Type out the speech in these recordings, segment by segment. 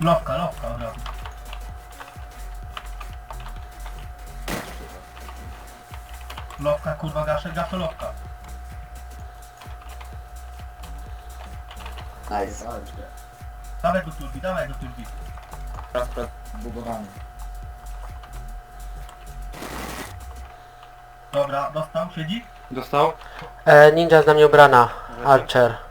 Lowka, lowka od razu. Lowka, kurwa, gaszę, gaszę lowka. Nice. Dawaj go turbi, dawaj go turbi. Transport bugowany. Dobra, dostał, siedzi? Dostał? E, ninja jest na mnie ubrana. Archer.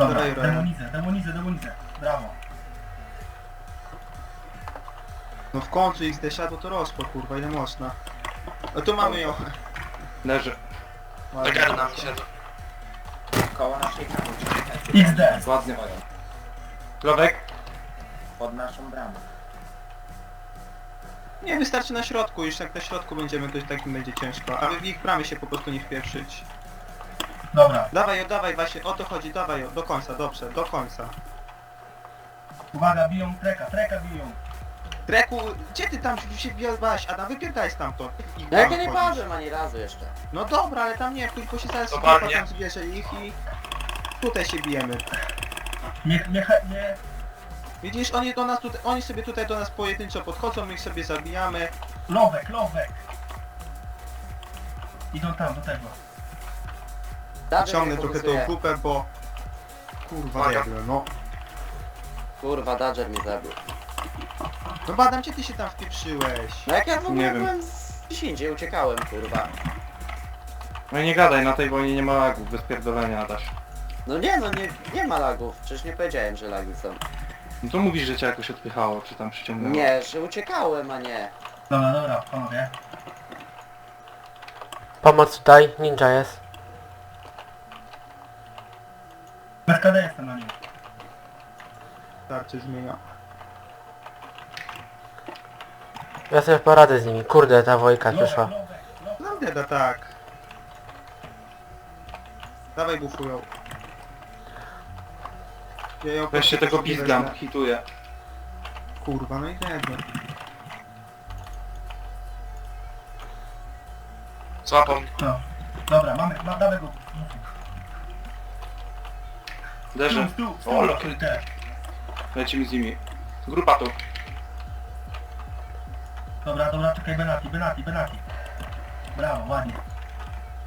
Dobra, demonizę, demonizę, demonizę. Brawo. No w końcu ich zdesiadło to rosło, kurwa, ile można. No tu mamy ją. Leży. Ładnie. na mnie siedzą. Koło naszej bramy. XD. Ładnie. Glowek? Pod naszą bramą. Nie, wystarczy na środku, już jak na środku będziemy, to i tak im będzie ciężko. A wy w ich bramy się po prostu nie wpieprzyć. Dobra, Dawaj ją, dawaj, właśnie, o to chodzi, dawaj ją, do końca, dobrze, do końca. uwaga, biją treka, treka biją. Treku, gdzie ty tam się wjazdałaś? Adam, wypierdaj stamtąd. Ich No jak ja nie wchodzisz. padłem ani razu jeszcze. No dobra, ale tam nie, tylko się zaraz Dokładnie. grupa tam zbierze ich i tutaj się bijemy. Nie, nie, nie, Widzisz, oni do nas tutaj, oni sobie tutaj do nas pojedynczo podchodzą, my ich sobie zabijamy. lowek, lowek. Idą tam, do tego. Dawaj Ciągnę mnie trochę tą fokusuje. grupę, bo... Kurwa, Uwaga. debil, no. Kurwa, Dodger mnie zabił. No badam, gdzie ty się tam wpieprzyłeś? No jak ja w ogóle Nie wiem. byłem z 10, uciekałem, kurwa. No i nie gadaj, na tej wojnie nie ma lagów, bez pierdolenia Adaś. No nie no, nie, nie ma lagów. Przecież nie powiedziałem, że lagi są. No to mówisz, że cię jakoś odpychało, czy tam przyciągnęło. Nie, że uciekałem, a nie. Dobra, dobra, panowie. Pomoc tutaj. Ninja jest. Bez KD jestem na nim. Tarczy zmienia. Ja sobie poradzę z nimi. Kurde, ta wojka przyszła. Nam deda, tak. Dawaj bufują. Ja ją Weź się tego prostu pizgam, wezmę. hituję. Kurwa, no i deda. Złapał mnie. No. Dobra, mamy, ma, dawaj go. Tu, O, te. Lecimy z nimi. Grupa tu. Dobra, dobra, czekaj, Benati, Benati, Benati. Brawo, ładnie.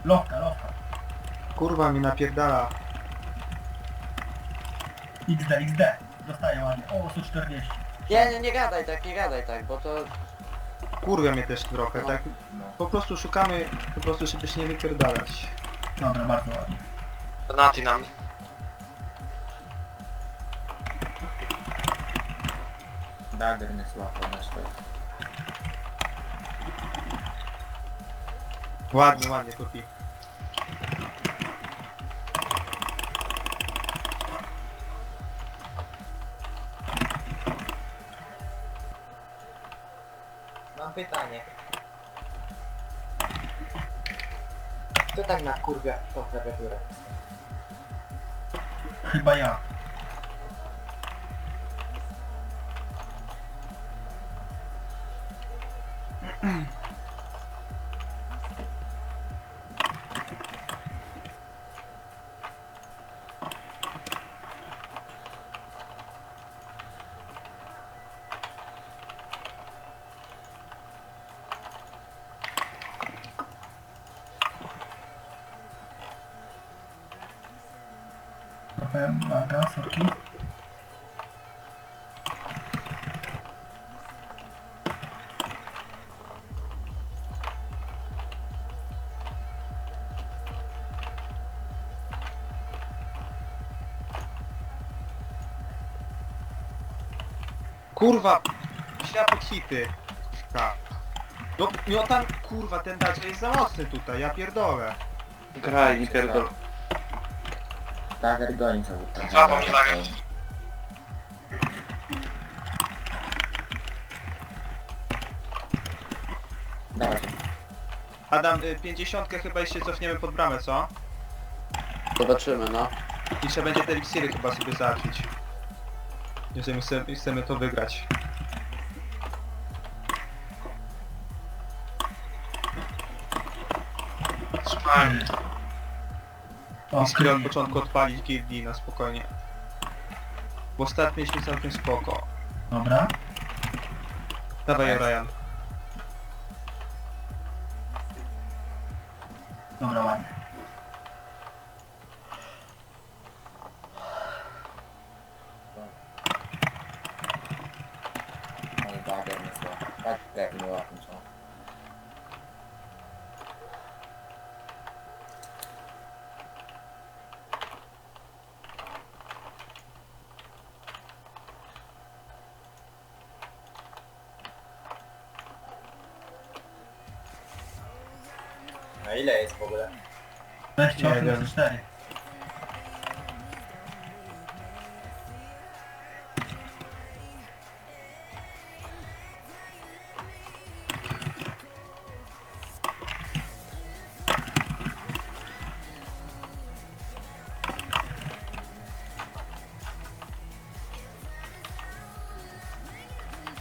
Lowka, lowka. Kurwa mi napierdala. XD, XD. Dostaję ładnie. O, 140. Nie, nie, nie gadaj tak, nie gadaj tak, bo to... Kurwa mnie też trochę, No. tak? Po prostu szukamy, po prostu żeby się nie wypierdalać. Dobra, bardzo ładnie. Nati na Dagger mnie złapał na swoje. Ładnie, ładnie, kupi. Mam pytanie. Kto tak na kurwia tą klawiaturę? Chyba ja. Uwaga, sorki. Kurwa! Światło hity. Tak. No, no tam, kurwa, ten dacz jest za mocny tutaj, ja pierdolę. Graj, nie pierdol. Cały czas. Złapał mnie Dagger. Dawaj. Adam, y, 50 chyba jeszcze cofniemy pod bramę, co? Zobaczymy, no. I trzeba będzie te eliksiry chyba sobie załatwić. Jeżeli chcemy, chcemy to wygrać. Trzymaj. Skill od początku odpalić gildii na spokojnie. Bo start mieliśmy całkiem spoko. Dobra. Dawaj Ryan. Dobra, ładnie. No i dagger mnie złapał. Tak, co? 28 Nie razy wiem. 4.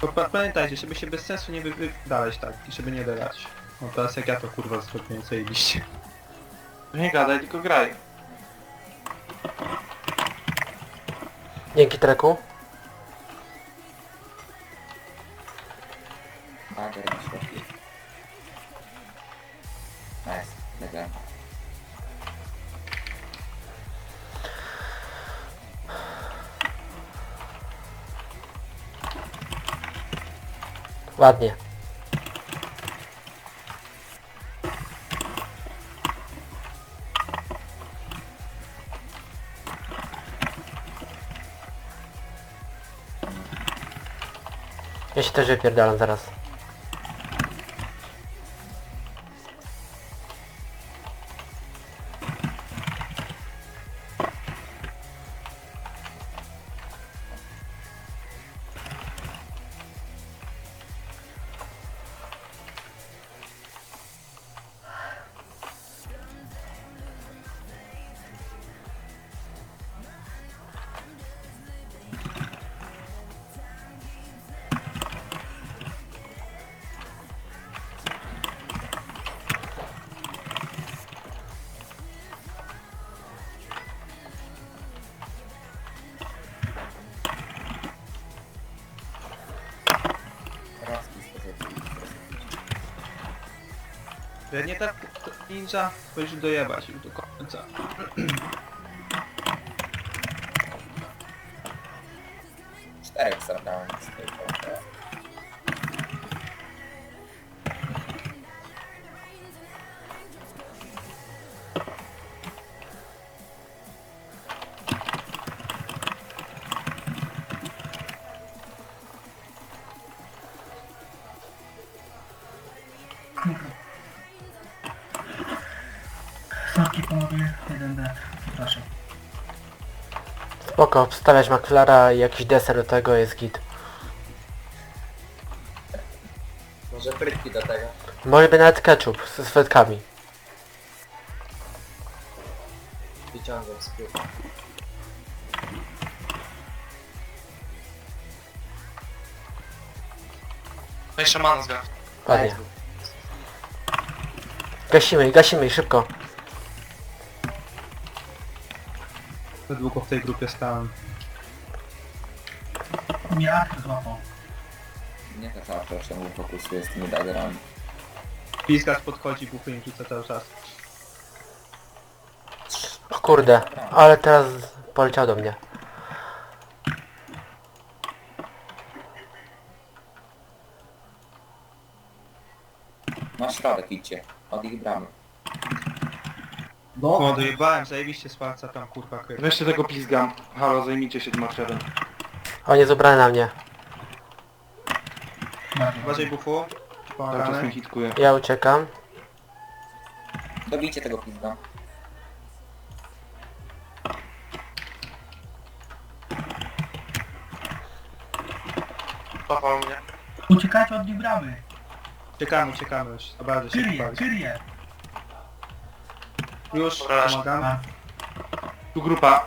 To pa pamiętajcie, żeby się bez sensu nie wydalać tak, i żeby nie dodać. No teraz jak ja to kurwa zrobiłem, co jedziście. Nie gadaj, tylko graj. Dzięki treku. Nice, dagger. Ładnie. Też wypierdalam zaraz. Jak nie tak to ninja, to już dojebać już do końca. Czterech zabrałem z tej Sorki panowie, 1D. Przepraszam. Spoko, wstawiać McFlara i jakiś deser do tego jest git. Może frytki do tego. Może by nawet ketchup z frytkami. Wyciągam z piłki. No i szamana zgra. Ładnie. Gasimy gasimy szybko. Za długo w tej grupie stałem. Aktor złapał. Nie też zawsze się mu fokusuje z tymi daggerami. Pizgacz podchodzi, bufy im rzuca cały czas. O kurde, ale teraz poleciał do mnie. Na środek idźcie. Od ich bramy. O, dojebałem, zajebiście z palca tam kurwa kryt. Weźcie tego pizgam. Halo, zajmijcie się tym maczerem. On jest ubrany na mnie. Uważaj bufu. Cały czas mnie Pomagamy. hitkuje. Ja uciekam. Dobijcie tego pizda. Uciekajcie od bramy. Uciekamy, uciekamy już. Za bardzo się Kyrie. Kyrie. Już, pomagam. Tu grupa.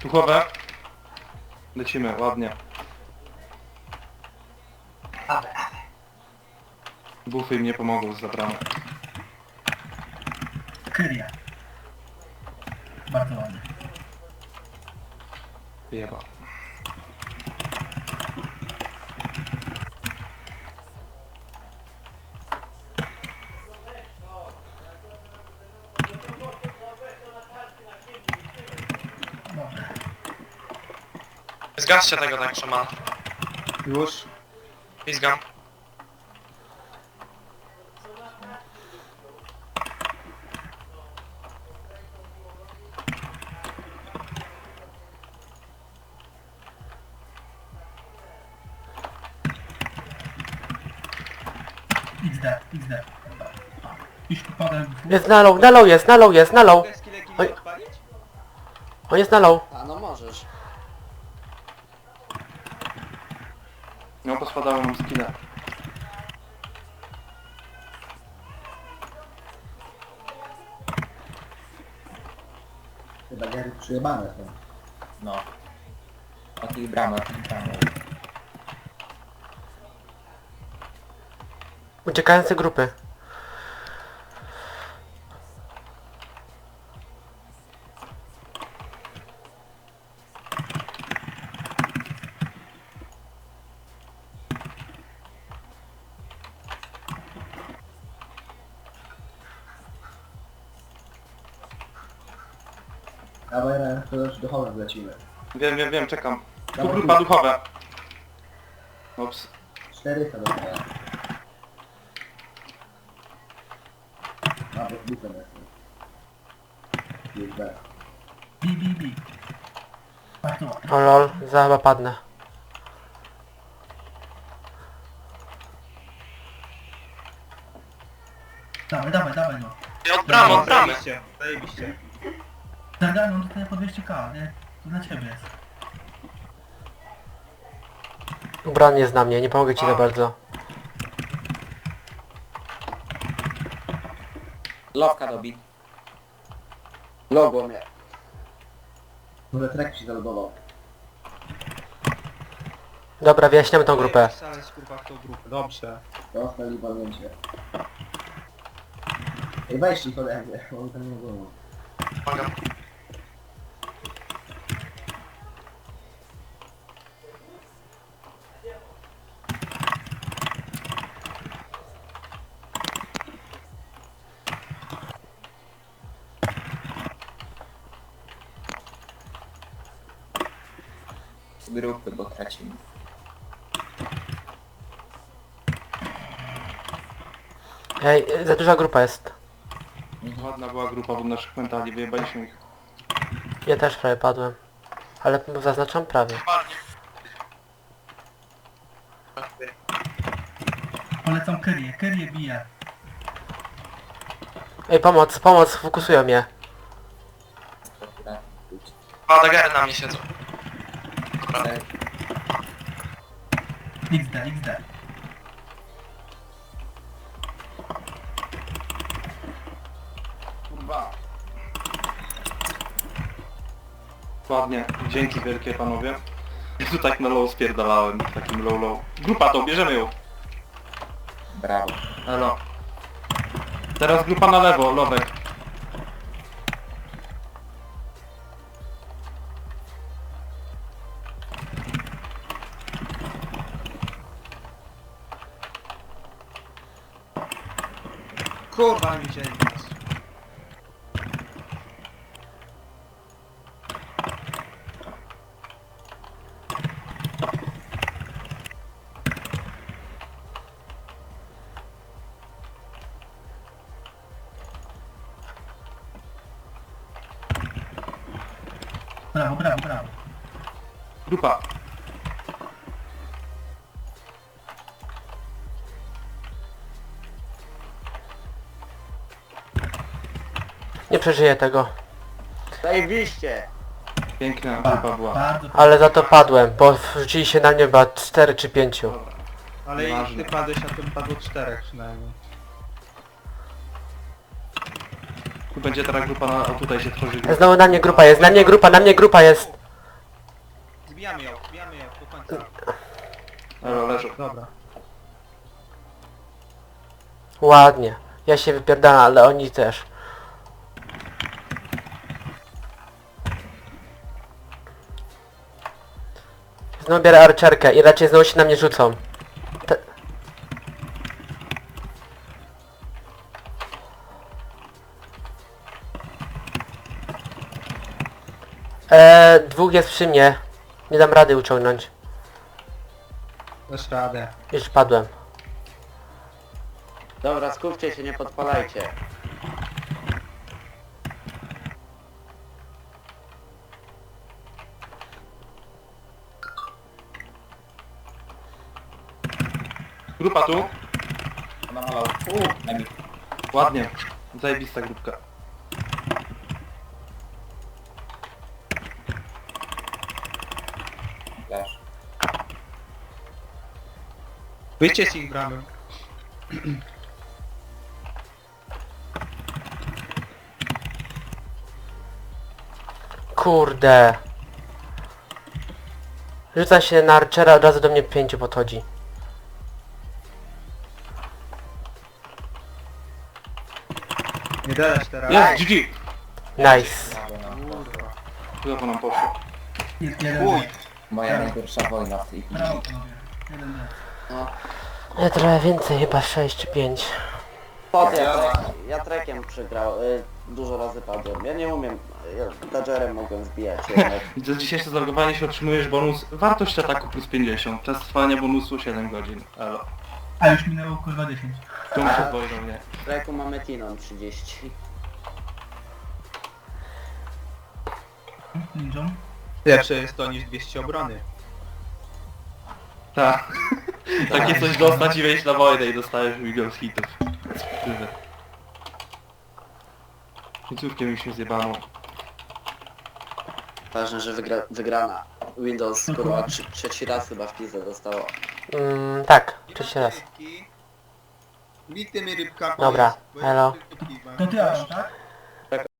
Tuchowe. Lecimy, ładnie. Bufy im nie pomogą z zabramy. Kyria. Bardzo ładnie. Jeba. Zgaście tego tak szamana. Już. Pizgam. XD, XD. Już podam Jest na low, na low jest, na low jest, na low. Mogę skille Oj. odpalić? On jest na low. A no możesz. No pospadały nam skille. Chyba Gary przyjebane są. No. Od ich bramy, od ich bramy. Uciekające grupy. Dawaj, Ren, to już do chowa wlecimy. Wiem, wiem, wiem, czekam. Tu Dawaj, grupa tu. duchowe. Ups. 400 do chowa. A, bo zbite jest. Jest B. Bi, bi, bi. Ładnie. O lol, za chyba padnę. Dawaj, dawaj, dawaj no. Od bramy, od bramy. Zajebiście, zajebiście. Zaganą tutaj po 200k, nie? To dla ciebie jest. Bran jest na mnie, nie pomogę ci za bardzo. Lowka dobit. Logo mnie. Może trek ci zalogował. Dobra, wyjaśniamy tą grupę. Szaleć kurwa w tą grupę. Dobrze. Ej, weź ich ode mnie, bo mi tam nie było. Pomagam. Grupy, bo tracimy. Ej, za duża grupa jest. Ładna była grupa od naszych mentali, wyjebaliśmy ich. Ja też prawie padłem. Ale zaznaczam prawie. Polecam Kyrię, Kyrię bije. Ej, pomoc, pomoc, fokusują mnie. Dagery na mnie siedzą. Dobra. XD, XD. Kurwa. Ładnie, dzięki wielkie panowie. Ja tu tak na low spierdalałem, takim low low. Grupa to, bierzemy ją. Brawo. Elo. Teraz grupa na lewo, lowek. Kurwa mi się nie Brawo, brawo, brawo. Grupa. Przeżyję tego. Zajebiście. Piękna Ba, grupa była. bardzo Ale za to padłem, bo wrzucili się na mnie chyba 4 czy 5. Ale i Ważne. ty padłeś, a tu padło czterech przynajmniej. Tu będzie teraz grupa na... O tutaj się tworzy grupa. Znowu na mnie grupa jest, na mnie grupa, na mnie grupa jest. Zbijamy ją, zbijamy ją do końca. Elo, leżą. Dobra. Ładnie. Ja się wypierdalam, ale oni też. Znowu biorę archerkę i raczej znowu się na mnie rzucą. Te... Eee, dwóch jest przy mnie. Nie dam rady uciągnąć. Dasz radę. Już padłem. Dobra, skupcie się, nie podpalajcie. Grupa tu. Ona. Uuu. Ładnie. Zajebista grupka. Flash. Wyjdźcie z ich bramy. Kurde. Rzuca się na archera, od razu do mnie pięciu podchodzi. Nie dadasz teraz. Jest, GG! Nice. Chyba nam poszło. Jest jeden. Uj. Moja najgorsza wojna w tej chwili. Brawo panowie. Jeden D. Nie, trochę więcej, chyba 6 czy 5. Pot, ja, trek, ja trekiem przegrał, y, dużo razy padłem. Ja nie umiem, ja dodgerem mogłem zbijać jednak. Za dzisiejsze zalogowanie się otrzymujesz bonus wartość ataku plus 50. Czas trwania bonusu 7 godzin. Elo. A już minęło kurwa 10. Tu przed wojną, nie. W treku mamy Tinon 30. Ninją. Lepsze jest to niż 200 obrony. Tak. Takie coś dostać i wejść na wojnę i dostajesz milion hitów. Tyle. Końcówkiem mi się zjebano. Ważne, że wygra, wygrana. Windows kurwa trze- trzeci raz chyba w pizę dostało. Mm, tak, trzeci raz. Rybkami. Dobra, bo ja elo. rybki mam. To ty Aaron, tak?